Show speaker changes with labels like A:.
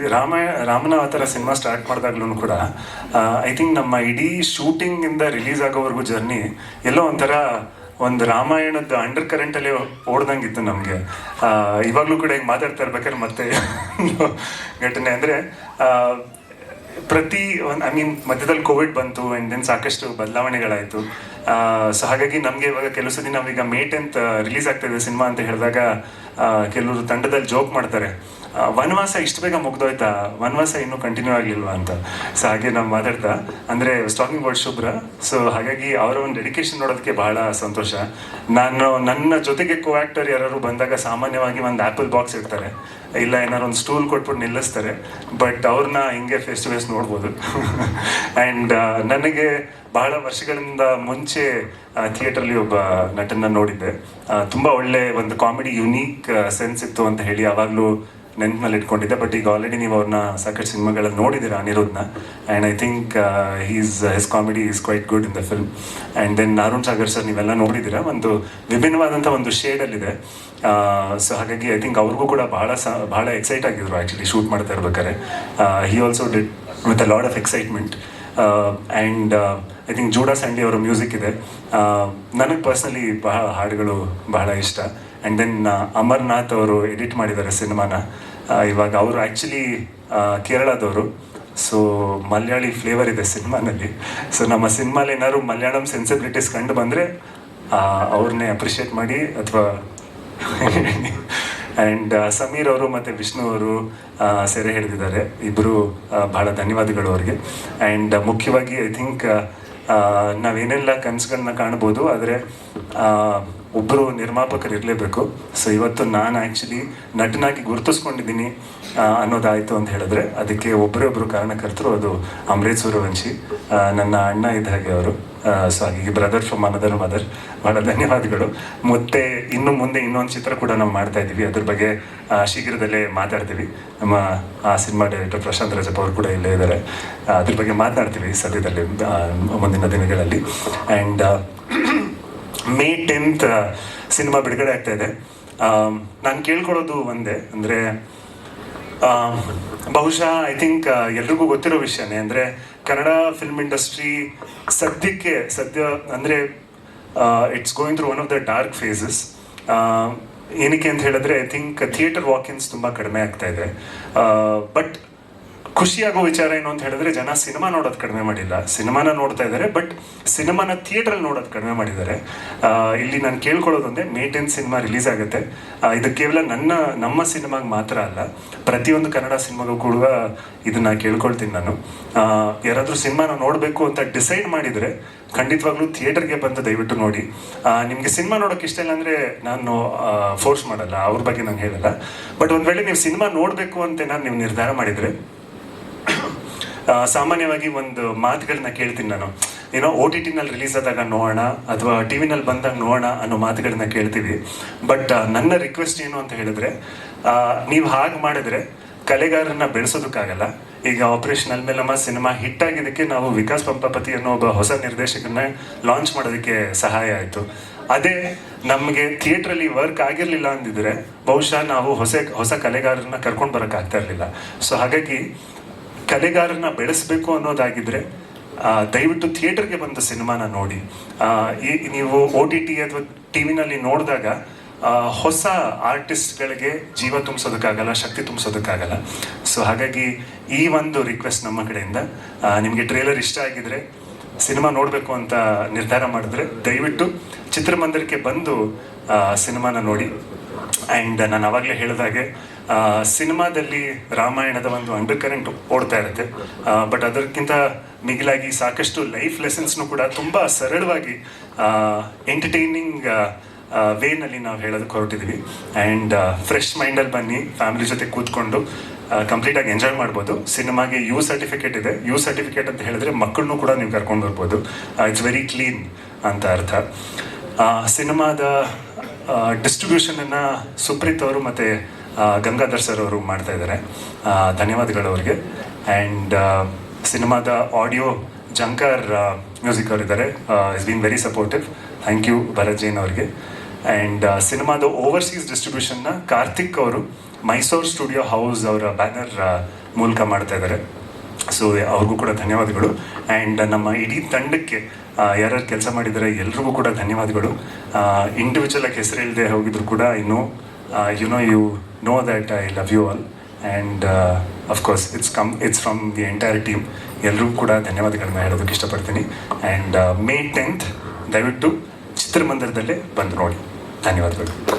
A: ಇದು ರಾಮ, ರಾಮನ ಆ ಸಿನಿಮಾ ಸ್ಟಾರ್ಟ್ ಮಾಡಿದಾಗ್ಲೂ ಕೂಡ ಐ ಥಿಂಕ್ ನಮ್ಮ ಇಡೀ ಶೂಟಿಂಗಿಂದ ರಿಲೀಸ್ ಆಗೋವರೆಗೂ ಜರ್ನಿ ಎಲ್ಲೋ ಒಂಥರ ಒಂದು ರಾಮಾಯಣದ ಅಂಡರ್ ಕರೆಂಟಲ್ಲಿ ಓಡ್ದಂಗಿತ್ತು ನಮಗೆ. ಇವಾಗಲೂ ಕೂಡ ಈಗ ಮಾತಾಡ್ತಾ ಇರ್ಬೇಕಾದ್ರೆ ಮತ್ತೆ ಘಟನೆ. ಅಂದರೆ ಪ್ರತಿ ಒಂದು ಐ ಮೀನ್ ಮಧ್ಯದಲ್ಲಿ ಕೋವಿಡ್ ಬಂತು ಆ್ಯಂಡ್ ದೆನ್ ಸಾಕಷ್ಟು ಬದಲಾವಣೆಗಳಾಯಿತು. ಸೊ ಹಾಗಾಗಿ ನಮಗೆ ಇವಾಗ ಕೆಲವು ಸತಿ ನಾವೀಗ ಮೇ ಟೆಂತ್ ರಿಲೀಸ್ ಆಗ್ತಾ ಇದೆ ಸಿನಿಮಾ ಅಂತ ಹೇಳಿದಾಗ ಕೆಲವರು ತಂಡದಲ್ಲಿ ಜೋಕ್ ಮಾಡ್ತಾರೆ. ವನವಾಸ ಇಷ್ಟು ಬೇಗ ಮುಗ್ದೋಯ್ತಾ? ವನವಾಸ ಇನ್ನೂ ಕಂಟಿನ್ಯೂ ಆಗಲಿಲ್ವಾ ಅಂತ. ಸೊ ಹಾಗೆ ನಾವು ಮಾತಾಡ್ತಾ. ಅಂದರೆ ಸ್ಟಾಕಿಂಗ್ ಬೋರ್ಡ್ ಶುಭ್ರ. ಸೊ ಹಾಗಾಗಿ ಅವರ ಒಂದು ಡೆಡಿಕೇಶನ್ ನೋಡೋದಕ್ಕೆ ಬಹಳ ಸಂತೋಷ. ನಾನು ನನ್ನ ಜೊತೆಗೆ ಕೋ ಆ್ಯಕ್ಟರ್ ಯಾರು ಬಂದಾಗ ಸಾಮಾನ್ಯವಾಗಿ ಒಂದು ಆ್ಯಪಲ್ ಬಾಕ್ಸ್ ಇರ್ತಾರೆ ಇಲ್ಲ ಏನಾರು ಒಂದು ಸ್ಟೂಲ್ ಕೊಟ್ಬಿಟ್ಟು ನಿಲ್ಲಿಸ್ತಾರೆ. ಬಟ್ ಅವ್ರನ್ನ ಹಿಂಗೆ ಫೇಸ್ ಟು ಫೇಸ್ ನೋಡ್ಬೋದು. ಆ್ಯಂಡ್ ನನಗೆ ಬಹಳ ವರ್ಷಗಳಿಂದ ಮುಂಚೆ ಥಿಯೇಟ್ರಲ್ಲಿ ಒಬ್ಬ ನಟನ್ನ ನೋಡಿದ್ದೆ. ತುಂಬ ಒಳ್ಳೆ ಒಂದು ಕಾಮಿಡಿ ಯುನೀಕ್ ಸೆನ್ಸ್ ಇತ್ತು ಅಂತ ಹೇಳಿ. ಯಾವಾಗಲೂ ನೆನಪಿನಲ್ಲಿ ಇಟ್ಕೊಂಡಿದ್ದೆ. ಬಟ್ ಈಗ ಆಲ್ರೆಡಿ ನೀವು ಅವ್ರನ್ನ ಸಾಕಷ್ಟು ಸಿನಿಮಾಗಳಲ್ಲಿ ನೋಡಿದ್ದೀರಾ ಅನಿರುದ್ಧನ and I think he's his comedy is quite good in the film and then Arun Sagar sir ನೀವೆಲ್ಲ ನೋಡಿದ್ದೀರಾ? ಒಂದು ವಿಭಿನ್ನವಾದಂಥ ಒಂದು ಶೇಡಲ್ಲಿದೆ ಸೊ ಹಾಗಾಗಿ ಐ ಥಿಂಕ್ ಅವ್ರಿಗೂ ಕೂಡ ಬಹಳ ಸ ಭಾಳ ಎಕ್ಸೈಟ್ ಆಗಿದ್ರು ಆ್ಯಕ್ಚುಲಿ ಶೂಟ್ ಮಾಡ್ತಾ ಇರ್ಬೇಕಾರೆ he also did with a lot of excitement and I think Judah Sandhy ಅವರ ಮ್ಯೂಸಿಕ್ ಇದೆ. ನನಗೆ ಪರ್ಸ್ನಲಿ ಬಹಳ ಹಾಡುಗಳು ಬಹಳ ಇಷ್ಟ. ಆ್ಯಂಡ್ ದೆನ್ ಅಮರ್ನಾಥ್ ಅವರು ಎಡಿಟ್ ಮಾಡಿದ್ದಾರೆ ಸಿನಿಮಾನ. ಇವಾಗ ಅವರು ಆ್ಯಕ್ಚುಲಿ ಕೇರಳದವರು. ಸೊ ಮಲಯಾಳಿ ಫ್ಲೇವರ್ ಇದೆ ಸಿನಿಮಾನಲ್ಲಿ. ಸೊ ನಮ್ಮ ಸಿನಿಮಾಲಿ ಏನಾದ್ರು ಮಲಯಾಳಂ ಸೆನ್ಸಿಬಿಲಿಟೀಸ್ ಕಂಡು ಬಂದರೆ ಅವ್ರನ್ನೇ ಅಪ್ರಿಷಿಯೇಟ್ ಮಾಡಿ ಅಥವಾ ಆ್ಯಂಡ್ ಸಮೀರ್ ಅವರು ಮತ್ತು ವಿಷ್ಣು ಅವರು ಸೆರೆ ಹಿಡಿದಿದ್ದಾರೆ. ಇಬ್ಬರು ಬಹಳ ಧನ್ಯವಾದಗಳು ಅವ್ರಿಗೆ. ಆ್ಯಂಡ್ ಮುಖ್ಯವಾಗಿ ಐ ಥಿಂಕ್ ನಾವೇನೆಲ್ಲ ಕನಸುಗಳನ್ನ ಕಾಣ್ಬೋದು, ಆದರೆ ಒಬ್ಬರು ನಿರ್ಮಾಪಕರು ಇರಲೇಬೇಕು. ಸೊ ಇವತ್ತು ನಾನು ಆ್ಯಕ್ಚುಲಿ ನಟನಾಗಿ ಗುರುತಿಸ್ಕೊಂಡಿದ್ದೀನಿ ಅನ್ನೋದಾಯಿತು ಅಂತ ಹೇಳಿದ್ರೆ, ಅದಕ್ಕೆ ಒಬ್ಬರೇ ಒಬ್ಬರು ಕಾರಣಕರ್ತರು ಅದು ಅಮೃತ್ ಸೂರ್ಯವಂಶಿ ನನ್ನ ಅಣ್ಣ ಇದ್ದ ಹಾಗೆ ಅವರು. ಸೊ ಹಾಗಾಗಿ ಬ್ರದರ್ ಫ್ರಮ್ ಅನದರ್ ಮದರ್ ಬಹಳ ಧನ್ಯವಾದಗಳು. ಮತ್ತೆ ಇನ್ನು ಮುಂದೆ ಇನ್ನೊಂದು ಚಿತ್ರ ಕೂಡ ನಾವು ಮಾಡ್ತಾ ಇದ್ದೀವಿ. ಅದ್ರ ಬಗ್ಗೆ ಶೀಘ್ರದಲ್ಲೇ ಮಾತಾಡ್ತೀವಿ. ನಮ್ಮ, ಆ, ಸಿನಿಮಾ ಡೈರೆಕ್ಟರ್ ಪ್ರಶಾಂತ್ ರಜಪ್ಪ ಅವರು ಕೂಡ ಇಲ್ಲೇ ಇದ್ದಾರೆ. ಅದ್ರ ಬಗ್ಗೆ ಮಾತನಾಡ್ತೀವಿ ಸದ್ಯದಲ್ಲಿ ಮುಂದಿನ ದಿನಗಳಲ್ಲಿ. ಆ್ಯಂಡ್ ಮೇ ಟೆಂತ್ ಸಿನಿಮಾ ಬಿಡುಗಡೆ ಆಗ್ತಾ ಇದೆ. ನಾನು ಕೇಳ್ಕೊಳ್ಳೋದು ಒಂದೇ, ಅಂದರೆ ಬಹುಶಃ ಐ ಥಿಂಕ್ ಎಲ್ರಿಗೂ ಗೊತ್ತಿರೋ ವಿಷಯನೇ, ಅಂದರೆ ಕನ್ನಡ ಫಿಲ್ಮ್ ಇಂಡಸ್ಟ್ರಿ ಸದ್ಯಕ್ಕೆ, ಸದ್ಯ, ಅಂದರೆ it's going through one of the dark phases ಏನಕ್ಕೆ ಅಂತ ಹೇಳಿದ್ರೆ ಐ ಥಿಂಕ್ ಥಿಯೇಟರ್ ವಾಕಿನ್ಸ್ ತುಂಬ ಕಡಿಮೆ ಆಗ್ತಾ ಇದೆ. ಬಟ್ ಖುಷಿಯಾಗೋ ವಿಚಾರ ಏನು ಅಂತ ಹೇಳಿದ್ರೆ, ಜನ ಸಿನಿಮಾ ನೋಡೋದು ಕಡಿಮೆ ಮಾಡಿಲ್ಲ. ಸಿನಿಮಾನ ನೋಡ್ತಾ ಇದ್ದಾರೆ, ಬಟ್ ಸಿನಿಮಾನ ಥಿಯೇಟ್ರಲ್ಲಿ ನೋಡೋದು ಕಡಿಮೆ ಮಾಡಿದ್ದಾರೆ. ಇಲ್ಲಿ ನಾನು ಕೇಳ್ಕೊಳ್ಳೋದೊಂದೇ ಮೇ ಟೆನ್ ಸಿನಿಮಾ ರಿಲೀಸ್ ಆಗುತ್ತೆ. ಇದು ಕೇವಲ ನನ್ನ, ನಮ್ಮ ಸಿನಿಮಾಗೆ ಮಾತ್ರ ಅಲ್ಲ, ಪ್ರತಿಯೊಂದು ಕನ್ನಡ ಸಿನಿಮಾಗೂ ಕೂಡ ಇದನ್ನ ಕೇಳ್ಕೊಳ್ತೀನಿ ನಾನು. ಯಾರಾದರೂ ಸಿನಿಮಾನ ನೋಡಬೇಕು ಅಂತ ಡಿಸೈಡ್ ಮಾಡಿದರೆ ಖಂಡಿತವಾಗ್ಲೂ ಥಿಯೇಟರ್ಗೆ ಬಂದು ದಯವಿಟ್ಟು ನೋಡಿ. ನಿಮಗೆ ಸಿನಿಮಾ ನೋಡೋಕೆ ಇಷ್ಟ ಇಲ್ಲ ಅಂದರೆ ನಾನು ಫೋರ್ಸ್ ಮಾಡಲ್ಲ, ಅವ್ರ ಬಗ್ಗೆ ನಾನು ಹೇಳಲ್ಲ. ಬಟ್ ಒಂದು ವೇಳೆ ನೀವು ಸಿನಿಮಾ ನೋಡಬೇಕು ಅಂತ ನಾನು ನೀವು ನಿರ್ಧಾರ ಮಾಡಿದರೆ ಸಾಮಾನ್ಯವಾಗಿ ಒಂದು ಮಾತುಗಳನ್ನ ಕೇಳ್ತೀನಿ ನಾನು. ಏನೋ ಓ ಟಿ ಟಿನಲ್ಲಿ ರಿಲೀಸ್ ಆದಾಗ ನೋಡೋಣ, ಅಥವಾ ಟಿ ವಿನಲ್ಲಿ ಬಂದಾಗ ನೋಡೋಣ ಅನ್ನೋ ಮಾತುಗಳನ್ನ ಕೇಳ್ತೀವಿ. ಬಟ್ ನನ್ನ ರಿಕ್ವೆಸ್ಟ್ ಏನು ಅಂತ ಹೇಳಿದ್ರೆ ನೀವು ಹಾಗೆ ಮಾಡಿದ್ರೆ ಕಲೆಗಾರರನ್ನ ಬೆಳೆಸೋದಕ್ಕಾಗಲ್ಲ. ಈಗ ಆಪರೇಷನ್ ಅಲ್ಮೇಲಮ್ಮ ಸಿನಿಮಾ ಹಿಟ್ ಆಗಿದ್ದಕ್ಕೆ ನಾವು ವಿಕಾಸ್ ಪಂಪಾಪತಿ ಅನ್ನೋ ಒಬ್ಬ ಹೊಸ ನಿರ್ದೇಶಕನ ಲಾಂಚ್ ಮಾಡೋದಕ್ಕೆ ಸಹಾಯ ಆಯಿತು. ಅದೇ ನಮಗೆ ಥಿಯೇಟ್ರಲ್ಲಿ ವರ್ಕ್ ಆಗಿರಲಿಲ್ಲ ಅಂದಿದ್ರೆ ಬಹುಶಃ ನಾವು ಹೊಸ ಹೊಸ ಕಲೆಗಾರರನ್ನ ಕರ್ಕೊಂಡು ಬರೋಕ್ಕಾಗ್ತಾ ಇರಲಿಲ್ಲ. ಸೊ ಹಾಗಾಗಿ ಕಲೆಗಾರನ ಬೆಳೆಸಬೇಕು ಅನ್ನೋದಾಗಿದ್ರೆ ದಯವಿಟ್ಟು ಥಿಯೇಟರ್ಗೆ ಬಂದ ಸಿನಿಮಾನ ನೋಡಿ. ಈ ನೀವು ಒ ಟಿ ಟಿ ಅಥವಾ ಟಿ ವಿನಲ್ಲಿ ನೋಡಿದಾಗ ಹೊಸ ಆರ್ಟಿಸ್ಟ್ಗಳಿಗೆ ಜೀವ ತುಂಬಿಸೋದಕ್ಕಾಗಲ್ಲ, ಶಕ್ತಿ ತುಂಬಿಸೋದಕ್ಕಾಗಲ್ಲ. ಸೊ ಹಾಗಾಗಿ ಈ ಒಂದು ರಿಕ್ವೆಸ್ಟ್ ನಮ್ಮ ಕಡೆಯಿಂದ ನಿಮಗೆ ಟ್ರೇಲರ್ ಇಷ್ಟ ಆಗಿದ್ರೆ ಸಿನಿಮಾ ನೋಡಬೇಕು ಅಂತ ನಿರ್ಧಾರ ಮಾಡಿದ್ರೆ ದಯವಿಟ್ಟು ಚಿತ್ರಮಂದಿರಕ್ಕೆ ಬಂದು ಸಿನಿಮಾನ ನೋಡಿ. ಆ್ಯಂಡ್ ನಾನು ಅವಾಗಲೇ ಹೇಳಿದಾಗೆ ಸಿನಿಮಾದಲ್ಲಿ ರಾಮಾಯಣದ ಒಂದು ಅಂಡರ್ ಕರೆಂಟ್ ಓಡ್ತಾ ಇರುತ್ತೆ. ಬಟ್ ಅದಕ್ಕಿಂತ ಮಿಗಿಲಾಗಿ ಸಾಕಷ್ಟು ಲೈಫ್ ಲೆಸನ್ಸ್ನು ಕೂಡ ತುಂಬ ಸರಳವಾಗಿ ಎಂಟರ್ಟೈನಿಂಗ್ ವೇನಲ್ಲಿ ನಾವು ಹೇಳೋದಕ್ಕೆ ಹೊರಟಿದ್ವಿ. ಆ್ಯಂಡ್ ಫ್ರೆಶ್ ಮೈಂಡಲ್ಲಿ ಬನ್ನಿ ಫ್ಯಾಮಿಲಿ ಜೊತೆ ಕೂತ್ಕೊಂಡು ಕಂಪ್ಲೀಟಾಗಿ ಎಂಜಾಯ್ ಮಾಡ್ಬೋದು. ಸಿನಿಮಾಗೆ ಯು ಸರ್ಟಿಫಿಕೇಟ್ ಇದೆ. ಯು ಸರ್ಟಿಫಿಕೇಟ್ ಅಂತ ಹೇಳಿದ್ರೆ ಮಕ್ಕಳನ್ನೂ ಕೂಡ ನೀವು ಕರ್ಕೊಂಡು ಬರ್ಬೋದು. ಇಟ್ಸ್ ವೆರಿ ಕ್ಲೀನ್ ಅಂತ ಅರ್ಥ. ಸಿನಿಮಾದ ಡಿಸ್ಟ್ರಿಬ್ಯೂಷನನ್ನು ಸುಪ್ರೀತ್ ಅವರು ಮತ್ತು ಗಂಗಾಧರ್ ಸರ್ ಅವರು ಮಾಡ್ತಾ ಇದ್ದಾರೆ. ಧನ್ಯವಾದಗಳು ಅವರಿಗೆ. ಆ್ಯಂಡ್ ಸಿನಿಮಾದ ಆಡಿಯೋ ಜಂಕರ್ ಮ್ಯೂಸಿಕ್ ಅವರಿದ್ದಾರೆ is been very supportive thank you Bharat Jain ಅವರಿಗೆ. ಆ್ಯಂಡ್ ಸಿನಿಮಾದ ಓವರ್ಸೀಸ್ ಡಿಸ್ಟ್ರಿಬ್ಯೂಷನ್ನ ಕಾರ್ತಿಕ್ ಅವರು ಮೈಸೂರು ಸ್ಟುಡಿಯೋ ಹೌಸ್ ಅವರ ಬ್ಯಾನರ್ ಮೂಲಕ ಮಾಡ್ತಾ ಇದ್ದಾರೆ. ಸೊ ಅವ್ರಿಗೂ ಕೂಡ ಧನ್ಯವಾದಗಳು. ಆ್ಯಂಡ್ ನಮ್ಮ ಇಡೀ ತಂಡಕ್ಕೆ ಯಾರ್ಯಾರು ಕೆಲಸ ಮಾಡಿದ್ದಾರೆ, ಎಲ್ರಿಗೂ ಕೂಡ ಧನ್ಯವಾದಗಳು. ಇಂಡಿವಿಜುವಲ್ ಆಗಿ ಹೆಸರು ಇಲ್ಲದೆ ಹೋಗಿದ್ರು ಕೂಡ ಇನ್ನೂ you know you know that I love you all and of course it's come it's from the entire team ಎಲ್ಲರೂ ಕೂಡ ಧನ್ಯವಾದಗಳನ್ನ ಹೇಳೋದಕ್ಕೆ ಇಷ್ಟಪಡ್ತೀನಿ. ಆ್ಯಂಡ್ ಮೇ ಟೆಂತ್ ದಯವಿಟ್ಟು ಚಿತ್ರಮಂದಿರದಲ್ಲೇ ಬಂದು ನೋಡಿ. ಧನ್ಯವಾದಗಳು.